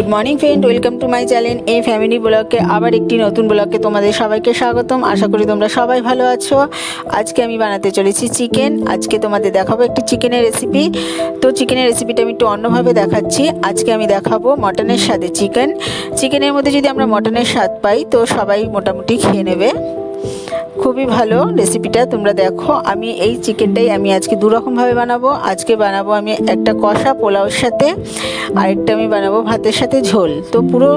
Good morning friend welcome to my channel এই family ব্লগকে আবার একটি নতুন ব্লগকে তোমাদের সবাইকে স্বাগতম। আশা করি তোমরা সবাই ভালো আছো। আজকে আমি বানাতে চলেছি চিকেন। আজকে তোমাদের দেখাবো একটি চিকেনের রেসিপি তো চিকেনের রেসিপিটা আমি একটু অন্যভাবে দেখাচ্ছি। আজকে আমি দেখাবো মটনের স্বাদে চিকেন চিকেনের মধ্যে যদি আমরা মটনের স্বাদ পাই, তো সবাই মোটামুটি খেয়ে নেবে। খুবই ভালো রেসিপিটা তোমরা দেখো। আমি এই চিকেনটাই আমি আজকে দু রকমভাবে বানাবো। আজকে বানাবো আমি একটা কষা পোলাওর সাথে, আরেকটা আমি বানাবো ভাতের সাথে ঝোল। তো পুরো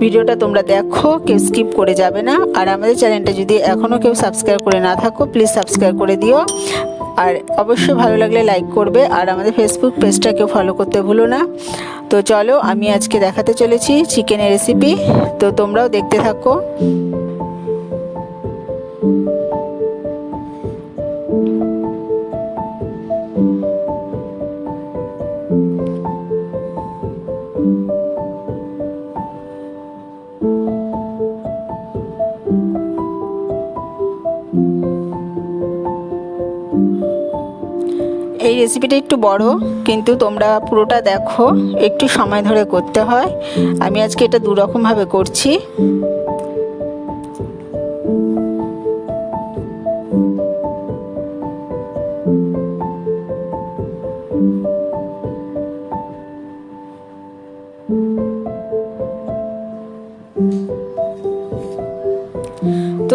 ভিডিওটা তোমরা দেখো, কেউ স্কিপ করে যাবে না। আর আমাদের চ্যানেলটা যদি এখনও কেউ সাবস্ক্রাইব করে না থাকো প্লিজ সাবস্ক্রাইব করে দিও। আর অবশ্যই ভালো লাগলে লাইক করবে। আর আমাদের ফেসবুক পেজটাকেও ফলো করতে ভুলো না। তো চলো, আমি আজকে দেখাতে চলেছি চিকেনের রেসিপি তো তোমরাও দেখতে থাকো। এই রেসিপিটা একটু বড়, কিন্তু তোমরা পুরোটা দেখো, একটু সময় ধরে করতে হয়। আমি আজকে এটা দু রকমভাবে করছি।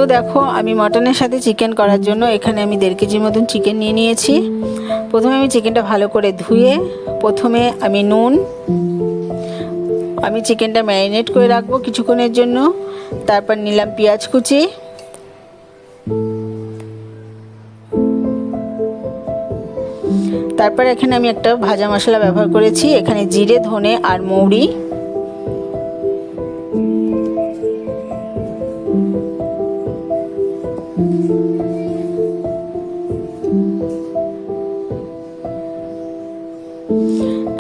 তো দেখো, আমি মটনের সাথে চিকেন করার জন্য এখানে আমি দেড় কেজির মতন চিকেন নিয়ে নিয়েছি। প্রথমে আমি চিকেনটা ভালো করে ধুয়ে, প্রথমে আমি নুন, আমি চিকেনটা ম্যারিনেট করে রাখব কিছুক্ষণের জন্য। তারপর নিলাম পেঁয়াজ কুচি। তারপর এখানে আমি একটা ভাজা মশলা ব্যবহার করেছি, এখানে জিরে, ধনে আর মৌরি।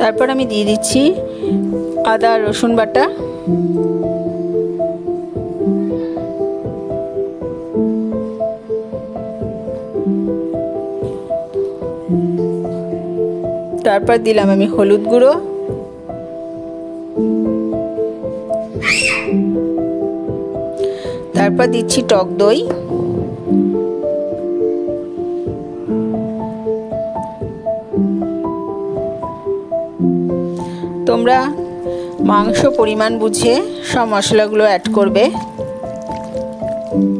তারপর আমি দিয়ে দিচ্ছি আদা, রসুন বাটা। তারপর দিলাম আমি হলুদ গুঁড়ো। তারপর দিচ্ছি টক দই। তোমরা মাংস পরিমাণ বুঝে সব মশলাগুলো অ্যাড করবে।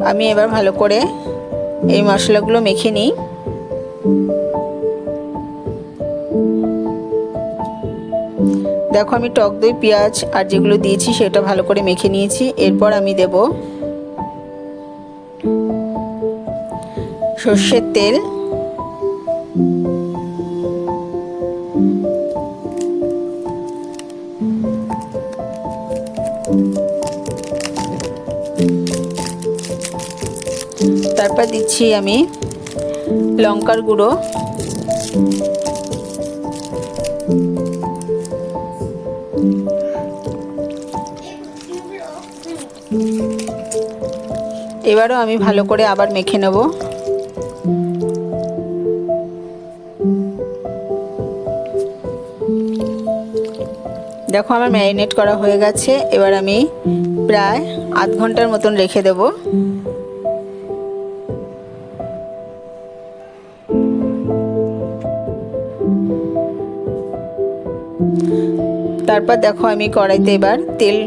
আমি এবার ভালো করে এই মশলাগুলো মেখে নিই। দেখো আমি টক দই, পেঁয়াজ আর যেগুলো দিয়েছি সেটা ভালো করে মেখে নিয়েছি। এরপর আমি দেব সর্ষের তেল। তারপর দিচ্ছি আমি লঙ্কার গুঁড়ো। এবারও আমি ভালো করে আবার মেখে নেব। দেখো আমার ম্যারিনেট করা হয়ে গেছে, এবার আমি প্রায় আধ ঘণ্টার মতন রেখে দেবো। তারপর দেখো আমি কড়াইতে এবার তেল,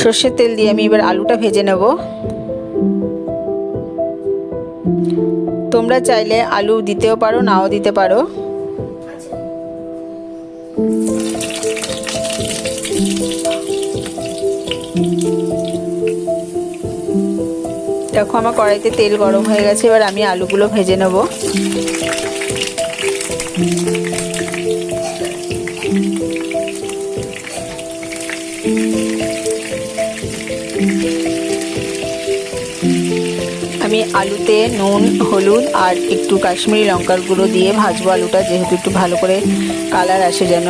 সর্ষের তেল দিয়ে আমি এবার আলুটা ভেজে নেব। তোমরা চাইলে আলু দিতেও পারো, নাও দিতে পারো। দেখো আমার কড়াইতে তেল গরম হয়ে গেছে, এবার আমি আলুগুলো ভেজে নেব। আমি আলুতে নুন, হলুদ আর একটু কাশ্মীরি লঙ্কার গুঁড়ো দিয়ে ভাজবো আলুটা, যেহেতু একটু ভালো করে কালার আসে যেন।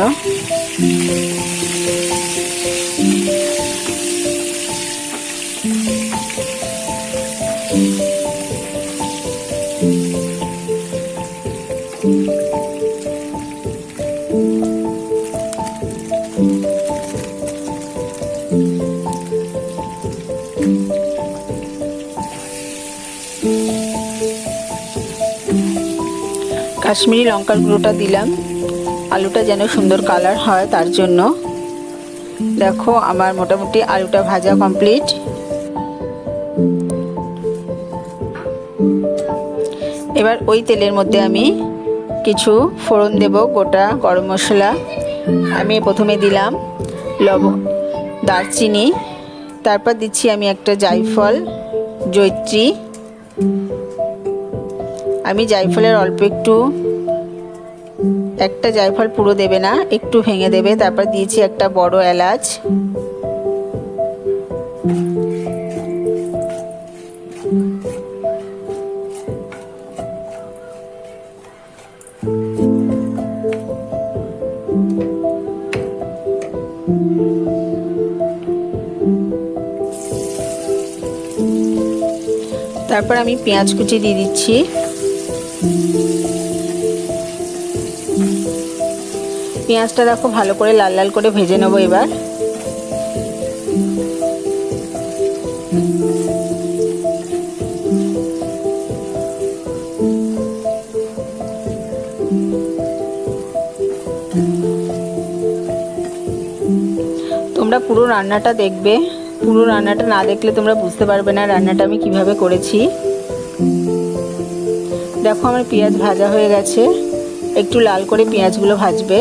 কাশ্মীরি লঙ্কার গুঁড়োটা দিলাম। আলুটা যেন সুন্দর কালার হয় তার জন্য। দেখো, আমার মোটামুটি আলুটা ভাজা কমপ্লিট এবার ওই তেলের মধ্যে আমি কিছু ফোড়ন দেব, গোটা গরম মশলা। আমি প্রথমে দিলাম লব, দারচিনি। তারপর দিচ্ছি আমি একটা জায়ফল জৈত্রী আমি জায়ফলের অল্প একটু, একটা জায়ফল পুরো দেবে না, একটু ভেঙে দেবে, তারপর দিয়েছি একটা বড় এলাচ। তারপর আমি পেঁয়াজ কুচি দিয়ে দিচ্ছি। পেঁয়াজটা দেখো, ভালো করে লাল লাল করে ভেজে নেব এবার। তোমরা পুরো রান্নাটা দেখবে। পুরো রান্নাটা না দেখলে তোমরা বুঝতে পারবে না রান্নাটা আমি কীভাবে করেছি। দেখো আমার পেঁয়াজ ভাজা হয়ে গেছে। একটু লাল করে পেঁয়াজগুলো ভাজবে।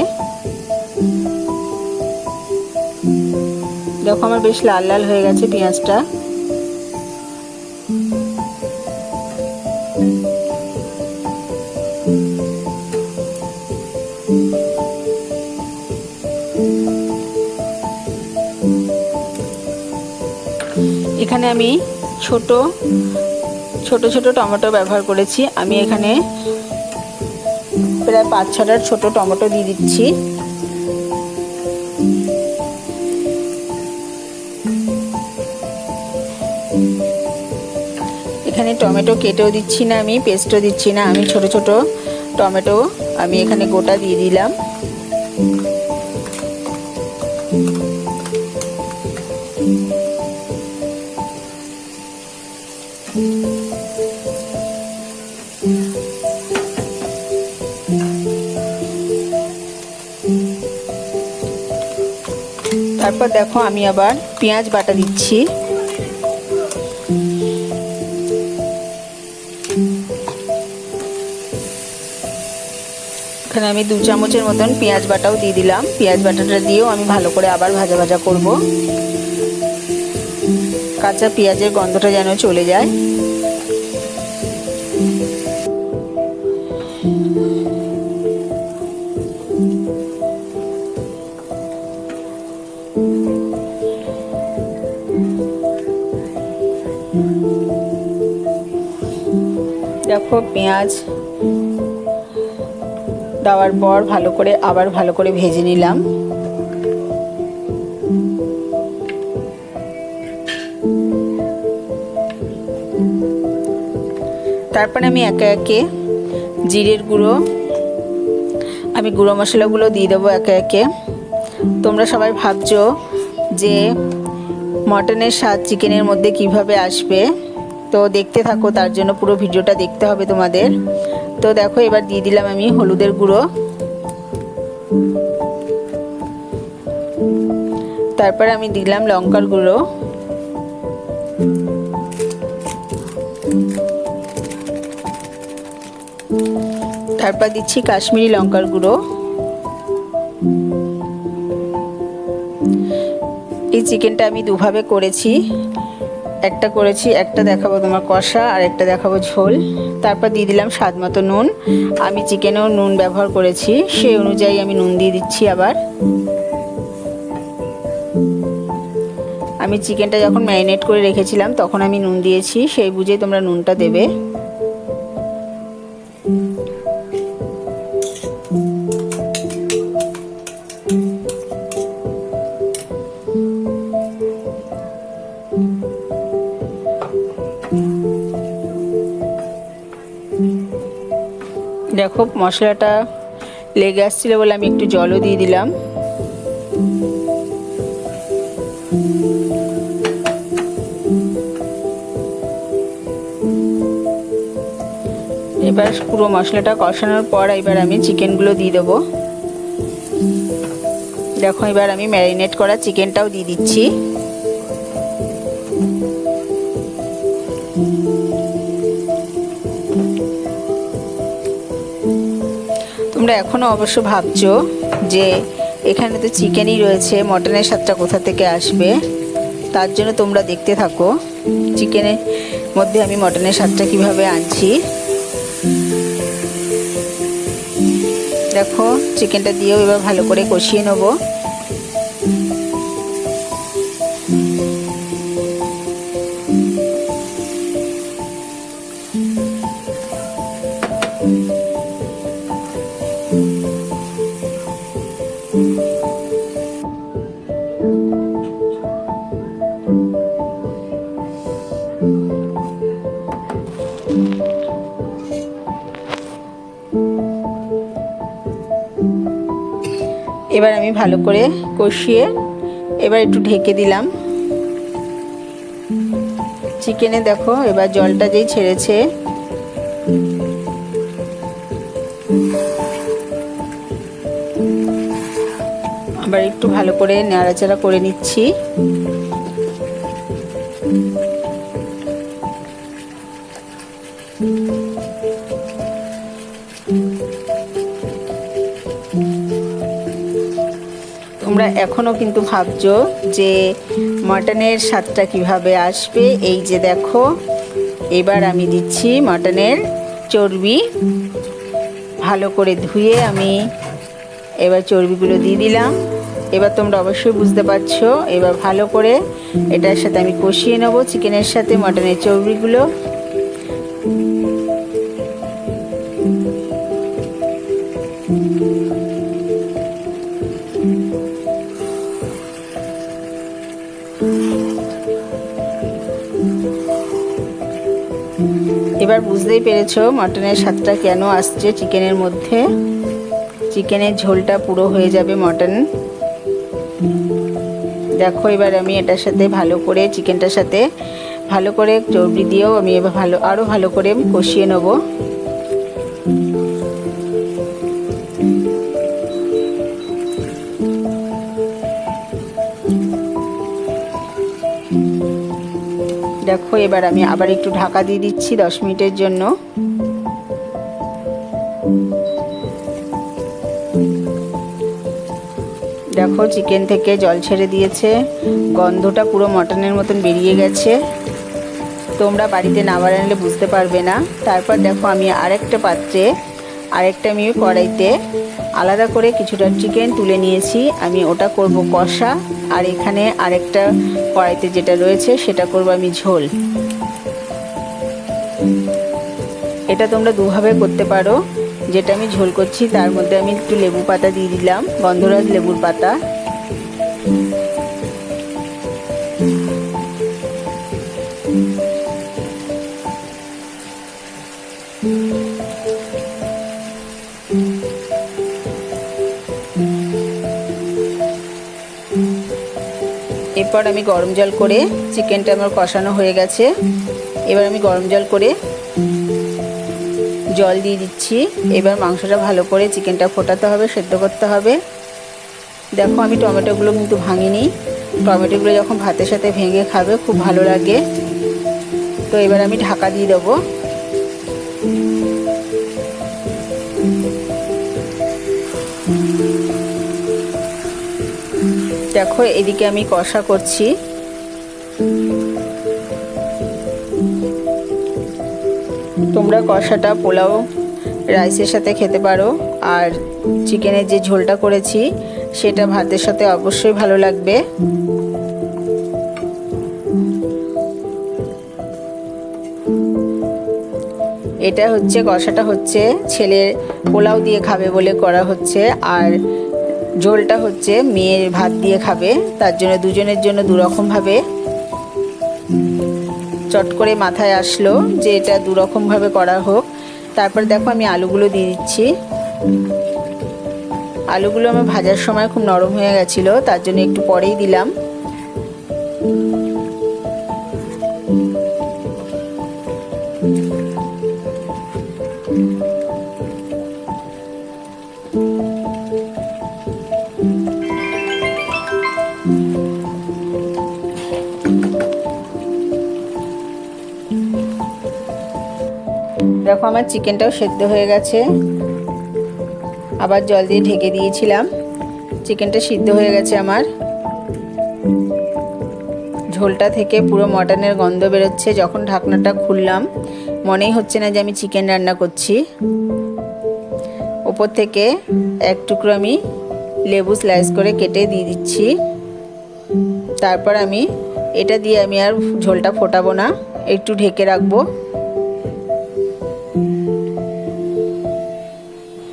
দেখো আমার বেশ লাল লাল হয়ে গেছে পেঁয়াজটা। এখানে আমি ছোট ছোট ছোট টমেটো ব্যবহার করেছি। আমি এখানে প্রায় পাঁচ ছটার ছোট টমেটো দিয়ে দিচ্ছি। টমেটো কেটেও দিচ্ছি না আমি, পেস্টও দিচ্ছি না। আমি ছোট ছোট টমেটো আমি এখানে গোটা দিয়ে দিলাম। তারপর দেখো আমি আবার পেঁয়াজ বাটা দিচ্ছি। এখানে আমি দু চামচের মতন পেঁয়াজ বাটাও দিয়ে দিলাম। পেঁয়াজ বাটাটা দিয়েও আমি ভালো করে আবার ভাজা ভাজা করব। কাঁচা পেঁয়াজের গন্ধটা যেন চলে যায়। দেখো পেঁয়াজ দেওয়ার পর ভালো করে, আবার ভালো করে ভেজে নিলাম। তারপরে আমি একে একে জিরের গুঁড়ো, আমি গুঁড়ো মশলাগুলো দিয়ে দেবো একে একে। তোমরা সবাই ভাবছ যে মটনের স্বাদ চিকেনের মধ্যে কীভাবে আসবে। তো দেখতে থাকো, তার জন্য পুরো ভিডিওটা দেখতে হবে তোমাদের। তো দেখো, এবার দিয়ে দিলাম আমি হলুদের গুঁড়ো। তারপর আমি দিলাম লঙ্কার গুঁড়ো। তারপর দিচ্ছি কাশ্মীরি লঙ্কার গুঁড়ো। এই চিকেনটা আমি দুভাবে করেছি। একটা করেছি, একটা দেখাবো তোমার কষা, আর একটা দেখাবো ঝোল। তারপর দিয়ে দিলাম স্বাদ মতো নুন। আমি চিকেনেও নুন ব্যবহার করেছি সেই অনুযায়ী আমি নুন দিয়ে দিচ্ছি আবার। আমি চিকেনটা যখন ম্যারিনেট করে রেখেছিলাম, তখন আমি নুন দিয়েছি, সেই বুঝেই তোমরা নুনটা দেবে। দেখো মশলাটা লেগে আসছিল বলে আমি একটু জলও দিয়ে দিলাম। এবার পুরো মশলাটা কষানোর পর এবার আমি চিকেনগুলো দিয়ে দেবো। দেখো, এবার আমি ম্যারিনেট করা চিকেনটাও দিয়ে দিচ্ছি। তোমরা এখনও অবশ্য ভাবছ যে এখানে তো চিকেনই রয়েছে, মটনের স্বাদটা কোথা থেকে আসবে? তার জন্য তোমরা দেখতে থাকো। চিকেনের মধ্যে আমি মটনের স্বাদটা কীভাবে আনছি। দেখো, চিকেনটা দিয়েও এবার ভালো করে কষিয়ে নেব। এবার আমি ভালো করে কষিয়ে এবার একটু ঢেকে দিলাম। চিকেনে দেখো, এবার জলটা যেই ছেড়েছে। আবার একটু ভালো করে নাড়াচাড়া করে নিচ্ছি। এখনও কিন্তু ভাবছ যে মাটনের স্বাদটা কীভাবে আসবে? এই যে দেখো, এবার আমি দিচ্ছি মাটনের চর্বি। ভালো করে ধুয়ে আমি এবার চর্বিগুলো দিয়ে দিলাম। এবার তোমরা অবশ্যই বুঝতে পারছ, এবার ভালো করে এটার সাথে আমি কষিয়ে নেব চিকেনের সাথে মাটনের চর্বিগুলো। এবার বুঝতেই পেরেছ মটনের স্বাদটা কেন আসছে চিকেনের মধ্যে। চিকেনের ঝোলটা পুরো হয়ে যাবে মটন। দেখো এবার আমি এটার সাথে ভালো করে, চিকেনটার সাথে ভালো করে চর্বি দিয়েও আমি এবার ভালো আরও ভালো করে কষিয়ে নেব। দেখো, এবার আমি আবার একটু ঢাকা দিয়ে দিচ্ছি দশ মিনিটের জন্য। দেখো, চিকেন থেকে জল ছেড়ে দিয়েছে। গন্ধটা পুরো মটনের মতন বেরিয়ে গেছে। তোমরা বাড়িতে না বানালে বুঝতে পারবে না। তারপর দেখো, আমি আরেকটা পাত্রে, আরেকটা আমি কড়াইতে আলাদা করে কিছুটা চিকেন তুলে নিয়েছি। আমি ওটা করব কষা। আর এখানে আরেকটা কড়াইতে যেটা রয়েছে, সেটা করব আমি ঝোল। এটা তোমরা দুভাবে করতে পারো। যেটা আমি ঝোল করছি, তার মধ্যে আমি একটু লেবু পাতা দিয়ে দিলাম, গন্ধরাজ লেবুর পাতা। এরপর আমি গরম জল করে চিকেনটা আমার কষানো হয়ে গেছে। এবার আমি গরম জল করে জল দিয়ে দিচ্ছি। এবার মাংসটা ভালো করে চিকেনটা ফোটাতে হবে, সেদ্ধ করতে হবে। দেখো আমি টমেটোগুলো কিন্তু ভাঙিনি। টমেটোগুলো যখন ভাতের সাথে ভেঙে খাবে, খুব ভালো লাগে। তো এবার আমি ঢাকা দিয়ে দেবো। দেখো, এদিকে আমি কষা করছি। তোমরা কষাটা পোলাও, রাইসের সাথে খেতে পারো। আর চিকেনের যে ঝোলটা করেছি, সেটা ভাতের সাথে অবশ্যই ভালো লাগবে। এটা হচ্ছে, কষাটা হচ্ছে, ছেলের পোলাও দিয়ে খাবে বলে করা হচ্ছে। আর ঝোলটা হচ্ছে মেয়ের ভাত দিয়ে খাবে, তার জন্য দুজনের জন্য দুরকমভাবে চট করে মাথায় আসলো যে এটা দুরকমভাবে করা হোক। তারপর দেখো আমি আলুগুলো দিয়ে দিচ্ছি। আলুগুলো আমার ভাজার সময় খুব নরম হয়ে গেছিল, তার জন্য একটু পরেই দিলাম। দেখো আমার চিকেনটাও সেদ্ধ হয়ে গেছে। আবার জল দিয়ে ঢেকে দিয়েছিলাম। চিকেনটা সিদ্ধ হয়ে গেছে আমার। ঝোলটা থেকে পুরো মটনের গন্ধ বেরোচ্ছে। যখন ঢাকনাটা খুললাম, মনেই হচ্ছে না যে আমি চিকেন রান্না করছি। ওপর থেকে এক টুকরো আমি লেবু স্লাইস করে কেটে দিয়ে দিচ্ছি। তারপর আমি, এটা দিয়ে আমি আর ঝোলটা ফোটাবো না। একটু ঢেকে রাখব।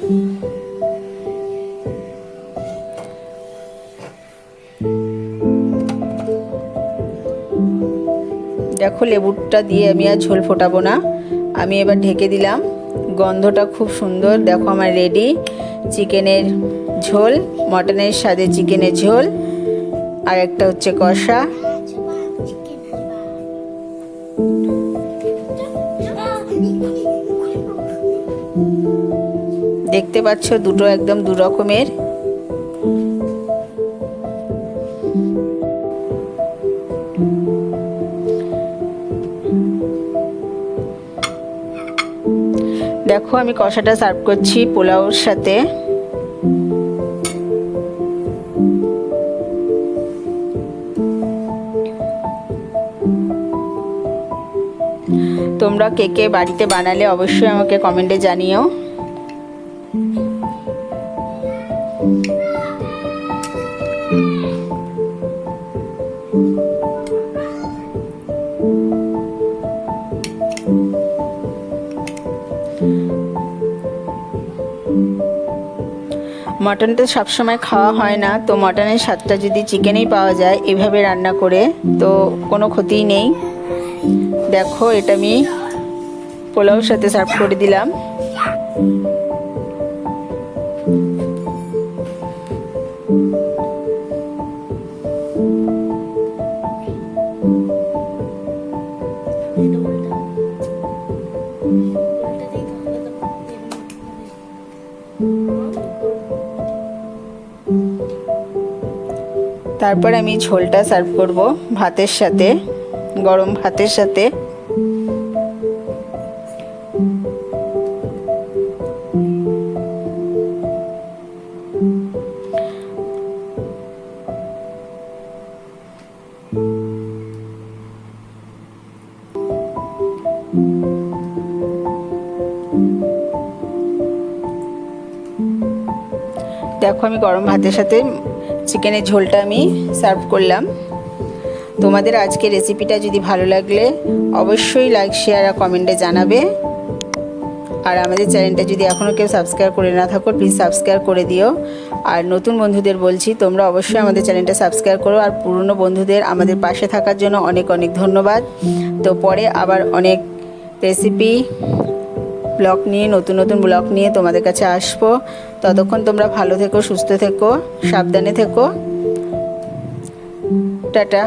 দেখো, লেবুটা দিয়ে আমি আর ঝোল ফোটাবো না। আমি এবার ঢেকে দিলাম। গন্ধটা খুব সুন্দর। দেখো আমার রেডি চিকেনের ঝোল, মটনের স্বাদে চিকেনের ঝোল, আর একটা হচ্ছে কষা। দেখতে পাচ্ছ দুটো একদম দু রকমের। দেখো, আমি কষাটা সার্ভ করছি পোলাওর সাথে। তোমরা কে কে বাড়িতে বানালে অবশ্যই আমাকে কমেন্টে জানিও। মটন তো সবসময় খাওয়া হয় না, তো মটনের স্বাদটা যদি চিকেনেই পাওয়া যায়, এভাবে রান্না করে, তো কোনো ক্ষতিই নেই। দেখো, এটা আমি পোলাওর সাথে সার্ভ করে দিলাম। তারপর আমি ঝোলটা সার্ভ করব ভাতের সাথে, গরম ভাতের সাথে। দেখো আমি গরম ভাতের সাথে চিকেনের ঝোলটা আমি সার্ভ করলাম। তোমাদের আজকে রেসিপিটা যদি ভালো লাগলে অবশ্যই লাইক, শেয়ার আর কমেন্টে জানাবে। আর আমাদের চ্যানেলটা যদি এখনও কেউ সাবস্ক্রাইব করে না থাকো প্লিজ সাবস্ক্রাইব করে দিও। আর নতুন বন্ধুদের বলছি, তোমরা অবশ্যই আমাদের চ্যানেলটা সাবস্ক্রাইব করো। আর পুরনো বন্ধুদের আমাদের পাশে থাকার জন্য অনেক অনেক ধন্যবাদ। তো পরে আবার অনেক রেসিপি ব্লগ নিয়ে, নতুন নতুন ব্লগ নিয়ে তোমাদের কাছে আসব। ততক্ষণ তোমরা ভালো থেকো, সুস্থ থেকো, সাবধানে থেকো। টাটা।